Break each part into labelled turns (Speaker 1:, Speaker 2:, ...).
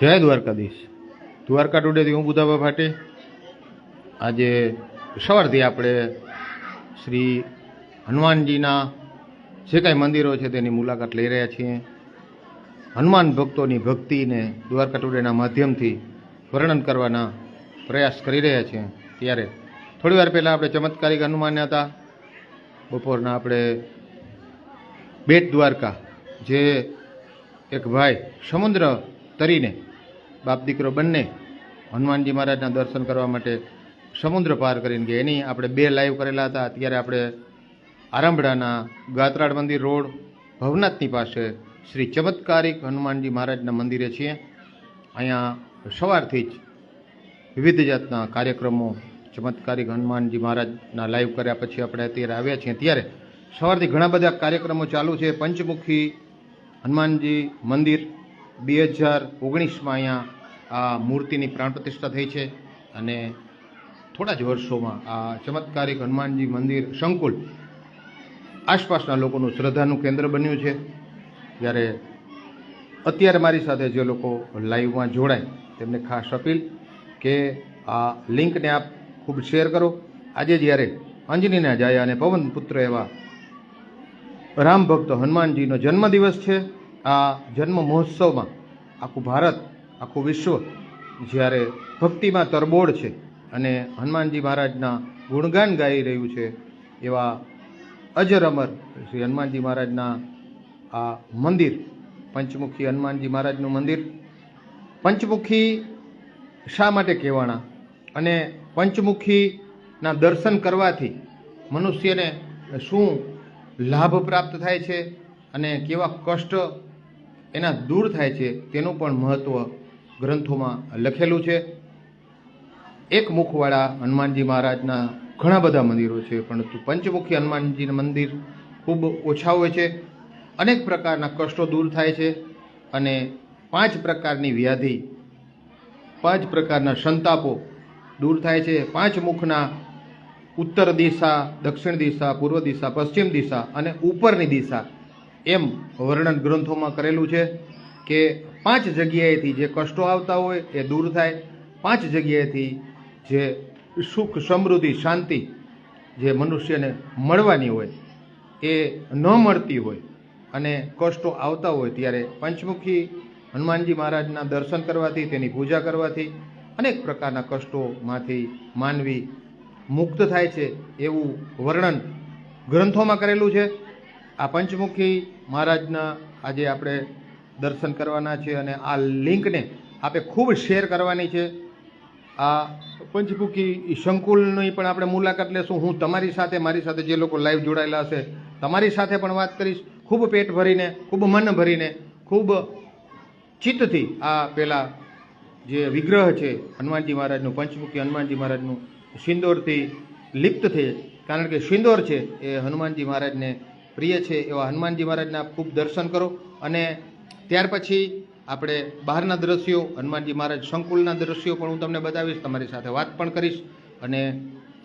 Speaker 1: જય દ્વારકાધીશ. દ્વારકા ટુડેથી હું બુધાબા ભાટે. આજે સવારથી આપણે શ્રી હનુમાનજીના જે કાંઈ મંદિરો છે તેની મુલાકાત લઈ રહ્યા છીએ. હનુમાન ભક્તોની ભક્તિને દ્વારકા ટુડેના માધ્યમથી વર્ણન કરવાના પ્રયાસ કરી રહ્યા છીએ. ત્યારે થોડી વાર પહેલાં આપણે ચમત્કારિક હનુમાન હતા. બપોરના આપણે બેટ દ્વારકા, જે એક ભાઈ સમુદ્ર તરીને બાપ દીકરો બંને હનુમાનજી મહારાજના દર્શન કરવા માટે સમુદ્ર પાર કરીને ગયા. એની આપણે બે લાઈવ કરેલા હતા. અત્યારે આપણે આરંભડાના ગાત્રાળ મંદિર રોડ ભવનાથની પાસે શ્રી ચમત્કારિક હનુમાનજી મહારાજના મંદિરે છીએ. અહીંયા સવારથી જ વિવિધ જાતના કાર્યક્રમો ચમત્કારિક હનુમાનજી મહારાજના લાઈવ કર્યા પછી આપણે અત્યારે આવ્યા છીએ. ત્યારે સવારથી ઘણા બધા કાર્યક્રમો ચાલુ છે. પંચમુખી હનુમાનજી મંદિર બે હજાર ઓગણીસમાં અહીંયા આ મૂર્તિની પ્રાણ પ્રતિષ્ઠા થઈ છે અને થોડા જ વર્ષોમાં આ ચમત્કારિક હનુમાનજી મંદિર સંકુલ આસપાસના લોકોનું શ્રદ્ધાનું કેન્દ્ર બન્યું છે. જ્યારે અત્યારે મારી સાથે જે લોકો લાઈવમાં જોડાય, તેમને ખાસ અપીલ કે આ લિંકને આપ ખૂબ શેર કરો. આજે જ્યારે અંજનીના જાયા અને પવન પુત્ર એવા રામ ભક્ત હનુમાનજીનો જન્મદિવસ છે આ જન્મ મહોત્સવમાં આખું ભારત, આખું વિશ્વ જ્યારે ભક્તિમાં તરબોળ છે અને હનુમાનજી મહારાજના ગુણગાન ગાઈ રહ્યું છે, એવા અજર અમર શ્રી હનુમાનજી મહારાજના આ મંદિર, પંચમુખી હનુમાનજી મહારાજનું મંદિર. પંચમુખી શા માટે કહેવાણા? અને પંચમુખીના દર્શન કરવાથી મનુષ્યને શું લાભ પ્રાપ્ત થાય છે અને કેવા કષ્ટ એના દૂર થાય છે તેનું પણ મહત્ત્વ ગ્રંથોમાં લખેલું છે. એક મુખવાળા હનુમાનજી મહારાજના ઘણા બધા મંદિરો છે, પરંતુ પંચમુખી હનુમાનજીના મંદિર ખૂબ ઓછા હોય છે. અનેક પ્રકારના કષ્ટો દૂર થાય છે અને પાંચ પ્રકારની વ્યાધિ, પાંચ પ્રકારના સંતાપો દૂર થાય છે. પાંચ મુખના ઉત્તર દિશા, દક્ષિણ દિશા, પૂર્વ દિશા, પશ્ચિમ દિશા અને ઉપરની દિશા એમ વર્ણન ગ્રંથોમાં કરેલું છે કે પાંચ જગ્યાએથી જે કષ્ટો આવતા હોય એ દૂર થાય. પાંચ જગ્યાએથી જે સુખ, સમૃદ્ધિ, શાંતિ જે મનુષ્યને મળવાની હોય એ ન મળતી હોય અને કષ્ટો આવતા હોય ત્યારે પંચમુખી હનુમાનજી મહારાજના દર્શન કરવાથી, તેની પૂજા કરવાથી અનેક પ્રકારના કષ્ટોમાંથી માનવી મુક્ત થાય છે એવું વર્ણન ગ્રંથોમાં કરેલું છે. આ પંચમુખી મહારાજના આજે આપણે દર્શન કરવાના છે અને આ લિંકને આપણે ખૂબ શેર કરવાની છે. આ પંચમુખી સંકુલની પણ આપણે મુલાકાત લેશું. હું તમારી સાથે, મારી સાથે જે લોકો લાઈવ જોડાયેલા હશે, તમારી સાથે પણ વાત કરીશ. ખૂબ પેટ ભરીને, ખૂબ મન ભરીને, ખૂબ ચિત્તથી આ પેલા જે વિગ્રહ છે, હનુમાનજી મહારાજનું, પંચમુખી હનુમાનજી મહારાજનું, સિંદોરથી લિપ્ત છે. કારણ કે સિંદોર છે, એ હનુમાનજી મહારાજને પ્રિય છે એવા હનુમાનજી મહારાજના ખૂબ દર્શન કરો. અને ત્યાર પછી આપણે બહારના દ્રશ્યો, હનુમાનજી મહારાજ સંકુલના દ્રશ્યો પણ હું તમને બતાવીશ, તમારી સાથે વાત પણ કરીશ. અને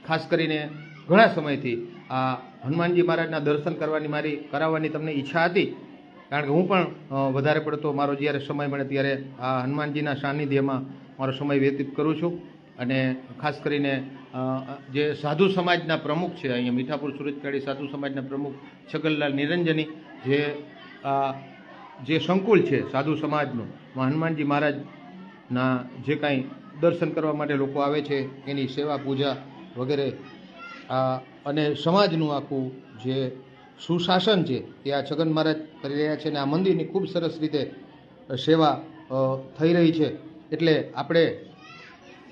Speaker 1: ખાસ કરીને ઘણા સમયથી આ હનુમાનજી મહારાજના દર્શન કરવાની મારી, કરાવવાની તમને ઈચ્છા હતી. કારણ કે હું પણ વધારે પડતો મારો જ્યારે સમય મળે ત્યારે આ હનુમાનજીના સાનિધ્યમાં મારો સમય વ્યતીત કરું છું. અને ખાસ કરીને જે સાધુ સમાજના પ્રમુખ છે, અહીંયા મીઠાપુર સુરતકાળી સાધુ સમાજના પ્રમુખ છગનલાલ નિરંજની, જે આ જે સંકુલ છે સાધુ સમાજનું, હનુમાનજી મહારાજના જે કાંઈ દર્શન કરવા માટે લોકો આવે છે, એની સેવા, પૂજા વગેરે આ અને સમાજનું આખું જે સુશાસન છે તે આ છગન મહારાજ કરી રહ્યા છે, અને આ મંદિરની ખૂબ સરસ રીતે સેવા થઈ રહી છે. એટલે આપણે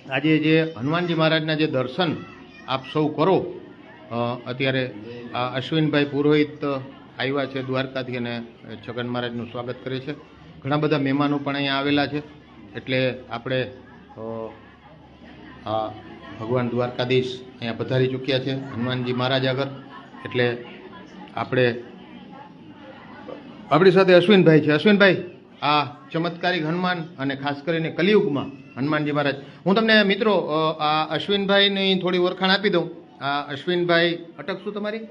Speaker 1: આજે જે હનુમાનજી મહારાજના જે દર્શન આપ સૌ કરો અત્યારે આ અશ્વિનભાઈ પુરોહિત આવ્યા છે દ્વારકાથી અને છગન મહારાજનું સ્વાગત કરે છે. ઘણા બધા મહેમાનો પણ અહીંયા આવેલા છે. એટલે આપણે આ ભગવાન દ્વારકાધીશ અહીંયા પધારી ચૂક્યા છે હનુમાનજી મહારાજ આગળ. એટલે આપણે, આપણી સાથે અશ્વિનભાઈ છે. અશ્વિનભાઈ, આ ચમત્કારિક હનુમાન અને ખાસ કરીને કલિયુગમાં હનુમાનજી મહારાજ. હું તમને મિત્રો આ અશ્વિનભાઈની થોડી ઓળખાણ આપી દઉં. આ અશ્વિનભાઈ અટક શું તમારી?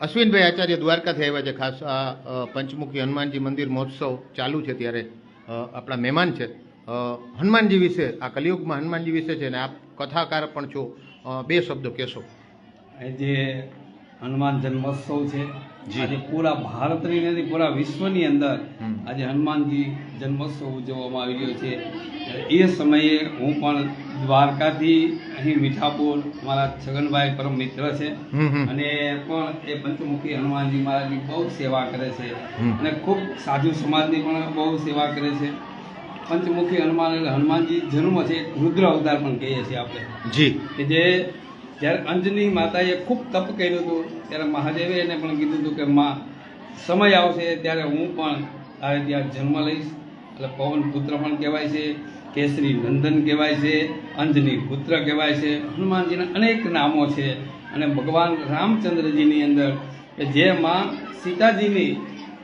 Speaker 1: અશ્વિનભાઈ આચાર્ય દ્વારકાથી આવ્યા છે. ખાસ આ પંચમુખી હનુમાનજી મંદિર મહોત્સવ ચાલુ છે ત્યારે આપણા મહેમાન છે. હનુમાનજી વિશે આ કલિયુગમાં હનુમાનજી વિશે છે ને આપ કથાકાર પણ છો. બે શબ્દો કહેશો.
Speaker 2: આજે હનુમાન જન્મોત્સવ છે. આજે પૂરા ભારતની નથી પૂરા વિશ્વની અંદર આજે હનુમાનજી જન્મોત્સવ ઉજવવામાં આવી રહ્યો છે. એ સમયે હું પણ દ્વારકાથી અહીં મીઠાપુર મારા છગનભાઈ પરમ મિત્ર છે. અને પણ એ પંચમુખી હનુમાનજી મહારાજની બહુ સેવા કરે છે. અને ખૂબ સાધુ સમાજની પણ બહુ સેવા કરે છે. પંચમુખી હનુમાન એટલે હનુમાનજી જન્મ છે રુદ્ર અવતાર પણ કહીએ છીએ આપણે.
Speaker 1: જી.
Speaker 2: કે જે જ્યારે અંજની માતાએ ખૂબ તપ કર્યું હતું ત્યારે મહાદેવે એને પણ કીધું હતું કે માં સમય આવશે ત્યારે હું પણ તારે ત્યાં જન્મ લઈશ. એટલે પવન પુત્ર પણ કહેવાય છે કેસરી નંદન કહેવાય છે અંજની પુત્ર કહેવાય છે હનુમાનજીના અનેક નામો છે. અને ભગવાન રામચંદ્રજીની અંદર કે જે માં સીતાજીની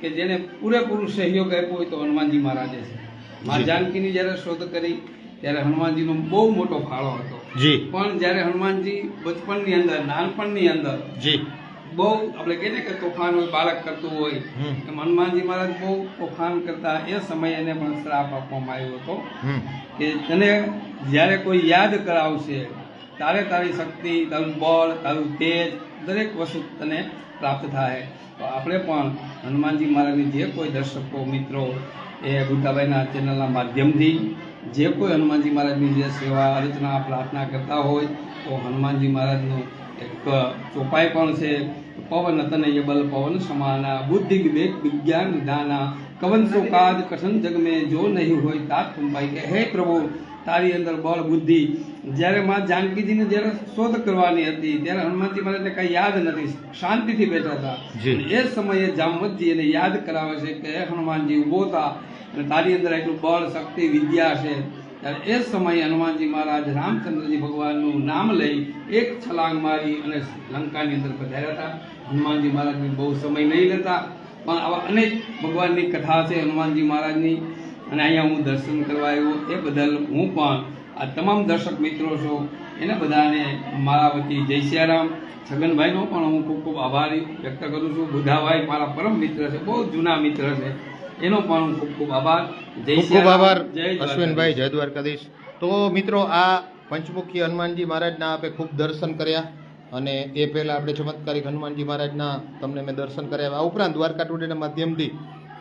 Speaker 2: કે જેને પૂરેપૂરું સહયોગ આપ્યો હોય તો હનુમાનજી મહારાજે છે. માં જાનકીની જ્યારે શોધ કરી ત્યારે હનુમાનજીનો બહુ મોટો ફાળો હતો.
Speaker 1: જી.
Speaker 2: પણ જ્યારે હનુમાનજી બચપણની અંદર નાનપણની અંદર
Speaker 1: જી.
Speaker 2: બહુ આપણે કહીએ ને કે તોફાન હોય બાળક કરતું હોય એમ હનુમાનજી મહારાજ બહુ તોફાન કરતા એ સમયે એને પણ શ્રાપ આપવામાં આવ્યો હતો કે તને જ્યારે કોઈ યાદ કરાવશે તારે તારી શક્તિ તારું બળ તારું તેજ દરેક વસ્તુ તને પ્રાપ્ત થાય. તો આપણે પણ હનુમાનજી મહારાજની જે કોઈ દર્શકો મિત્રો એ ગુટાભાઈના ચેનલના માધ્યમથી જે કોઈ હનુમાનજી મહારાજની જે સેવા અર્ચના પ્રાર્થના કરતા હોય તો હનુમાનજી મહારાજનું એક ચોપાઈ પણ છે. પવન તનય બલ પવન સમાના બુદ્ધિ વિવેક વિજ્ઞાન દાના કવન કાજ કઠન જગ મેં જો નહીં હોય તાત તુંબાઈ કે હે પ્રભુ તારી અંદર બળ બુદ્ધિ. જ્યારે માં જાનકીજીને જ્યારે શોધ કરવાની હતી ત્યારે હનુમાનજી મહારાજને કઈ યાદ નથી. શાંતિથી બેઠા હતા. એ સમયે જામવતજી એને યાદ કરાવે છે કે હનુમાનજી ઊભો થા. અને તારી અંદર એટલું બળ, શક્તિ, વિદ્યા છે. ત્યારે એ સમયે હનુમાનજી મહારાજ રામચંદ્રજી ભગવાનનું નામ લઈ એક છલાંગ મારી અને લંકાની અંદર પધાર્યા હતા. હનુમાનજી મહારાજની બહુ સમય નહીં લેતા, પણ આવા અનેક ભગવાનની કથા છે હનુમાનજી મહારાજની. અને અહીંયા હું દર્શન કરવા આવ્યો, એ બદલ હું પણ આ તમામ દર્શક મિત્રો છો, એને બધાને મારા વતી જય સિયારામ. છગનભાઈનો પણ હું ખૂબ ખૂબ આભારી વ્યક્ત કરું છું. બુધાભાઈ મારા પરમ મિત્ર છે, બહુ જૂના મિત્ર છે. એનો પણ ખૂબ ખૂબ આભાર. જય
Speaker 1: ખૂબ આભાર અશ્વિનભાઈ જય દ્વારકાધીશ. તો મિત્રો આ પંચમુખી હનુમાનજી મહારાજના આપે ખૂબ દર્શન કર્યા અને એ પહેલાં આપણે ચમત્કારિક હનુમાનજી મહારાજના તમને મેં દર્શન કર્યા. આ ઉપરાંત દ્વારકા ટુડેના માધ્યમથી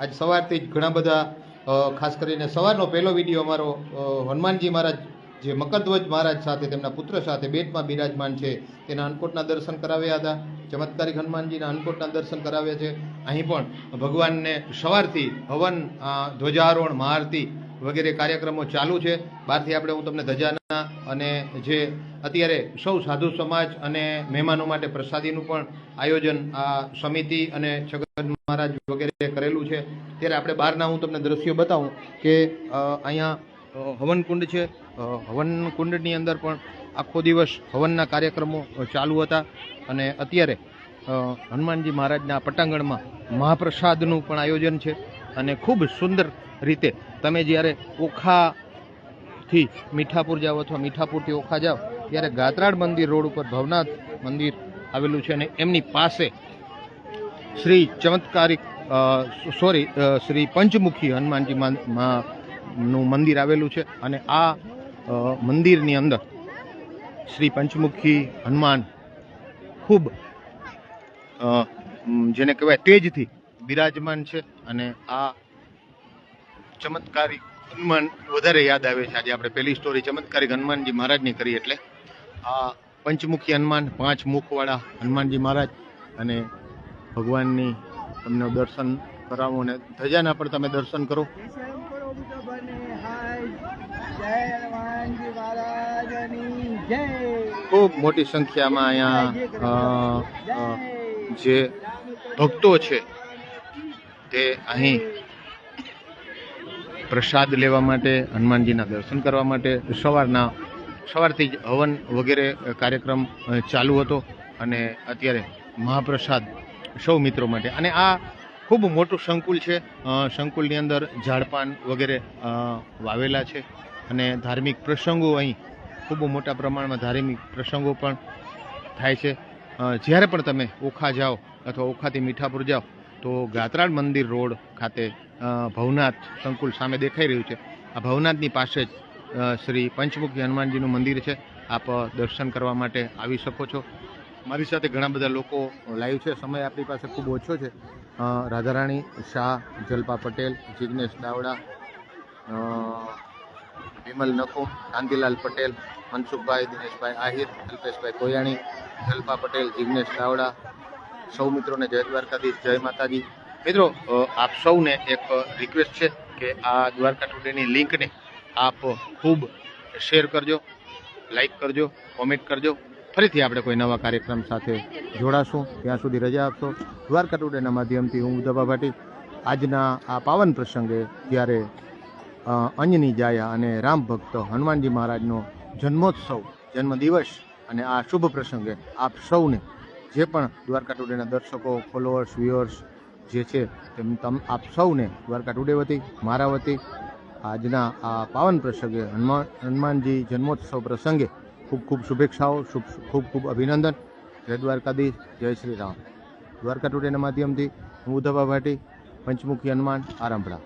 Speaker 1: આજ સવારથી જ ઘણા બધા ખાસ કરીને સવારનો પહેલો વીડિયો અમારો હનુમાનજી મહારાજ જે મકરધ્વજ મહારાજ સાથે, તેમના પુત્ર સાથે બેટમાં બિરાજમાન છે, તેના અન્નકોટના દર્શન કરાવ્યા હતા. ચમત્કારિક હનુમાનજીના અન્નકોટના દર્શન કરાવ્યા છે. અહીં પણ ભગવાનને સવારથી હવન ધ્વજારોહણ મહારતી વગેરે કાર્યક્રમો ચાલુ છે. બહારથી આપણે હું તમને ધજાના અને જે અત્યારે સૌ સાધુ સમાજ અને મહેમાનો માટે પ્રસાદીનું પણ આયોજન આ સમિતિ અને છગન મહારાજ વગેરે કરેલું છે. ત્યારે આપણે બહારના હું તમને દ્રશ્યો બતાવું કે અહીંયા હવન કુંડ છે. હવન કુંડની અંદર પણ આખો દિવસ હવનના કાર્યક્રમો ચાલુ હતા. અને અત્યારે હનુમાનજી મહારાજના પટાંગણમાં મહાપ્રસાદનું પણ આયોજન છે. અને ખૂબ સુંદર રીતે તમે જ્યારે ઓખાથી મીઠાપુર જાઓ અથવા મીઠાપુરથી ઓખા જાઓ, ત્યારે ગાત્રાડ મંદિર રોડ ઉપર ભવનાથ મંદિર આવેલું છે અને એમની પાસે શ્રી ચમત્કારિક સોરી શ્રી પંચમુખી હનુમાનજી નું મંદિર આવેલું છે અને આ મંદિરની અંદર શ્રી પંચમુખી હનુમાન ખૂબ જેને કહેવાય તેજથી બિરાજમાન છે અને આ ચમત્કારી હનુમાન વધારે યાદ આવે છે. આજે આપણે પહેલી સ્ટોરી ચમત્કારી હનુમાનજી મહારાજની કરી એટલે આ પંચમુખી હનુમાન, પાંચ મુખવાળા હનુમાનજી મહારાજ અને ભગવાનની તમને દર્શન કરાવો અને ધજાના પણ તમે દર્શન કરો
Speaker 3: શરમ કરો બીજો બને હાય જય હનુમાનજી મહારાજની જય
Speaker 1: ખૂબ મોટી સંખ્યામાં અહીંયા જે ભક્તો છે, તે અહીં પ્રસાદ લેવા માટે, હનુમાનજીના દર્શન કરવા માટે સવારના, સવારથી જ હવન વગેરે કાર્યક્રમ ચાલુ હતો અને અત્યારે મહાપ્રસાદ સૌ મિત્રો માટે. અને આ ખૂબ મોટું સંકુલ છે સંકુલની અંદર ઝાડપાન વગેરે વાવેલા છે અને ધાર્મિક પ્રસંગો અહીં ખૂબ મોટા પ્રમાણમાં ધાર્મિક પ્રસંગો પણ થાય છે. જ્યારે પણ તમે ઓખા જાઓ અથવા ઓખાથી મીઠાપુર જાઓ, તો ગાત્રાળ મંદિર રોડ ખાતે ભવનાથ સંકુલ સામે દેખાઈ રહ્યું છે. આ ભવનાથની પાસે જ શ્રી પંચમુખી હનુમાનજીનું મંદિર છે. આપ દર્શન કરવા માટે આવી શકો છો. મારી સાથે ઘણા બધા લોકો લાઈવ છે. સમય આપણી પાસે ખૂબ ઓછો છે. રાધારાણી શાહ, જલપા પટેલ, જિગ્નેશ દાવડા વિમલ નખો કાંતિલાલ પટેલ મનસુખભાઈ, દિનેશભાઈ આહિર, અલ્પેશભાઈ કોયાણી અલ્પા પટેલ, જિગ્નેશ દાવડા સૌ મિત્રોને જય દ્વારકાધીશ, જય માતાજી. મિત્રો આપ સૌને એક રિક્વેસ્ટ છે કે આ દ્વારકા ટુડેની લિંકને આપ ખૂબ શેર કરજો લાઈક કરજો કોમેન્ટ કરજો. ફરીથી આપણે કોઈ નવા કાર્યક્રમ સાથે જોડાશું. ત્યાં સુધી રજા આપશો. દ્વારકા ટુડેના માધ્યમથી હું ઉદભા ભાટી. આજના આ પાવન પ્રસંગે જ્યારે અંજની જાયા અને રામ ભક્ત હનુમાનજી મહારાજનો જન્મોત્સવ, જન્મદિવસ અને આ શુભ પ્રસંગે આપ સૌને જે પણ દ્વારકા ટુડેના દર્શકો ફોલોઅર્સ વ્યુઅર્સ જે છે તેમ તમ આપ સૌને દ્વારકા ટુડે વતી, મારા વતી, આજના આ પાવન પ્રસંગે હનુમાન હનુમાનજી જન્મોત્સવ પ્રસંગે ખૂબ ખૂબ શુભેચ્છાઓ, શુભ, ખૂબ ખૂબ અભિનંદન. જય દ્વારકાધીશ, જય શ્રી રામ. દ્વારકા ટુડેના માધ્યમથી હું ઉદ્ધવા ભાટી, પંચમુખી હનુમાન આરામપડા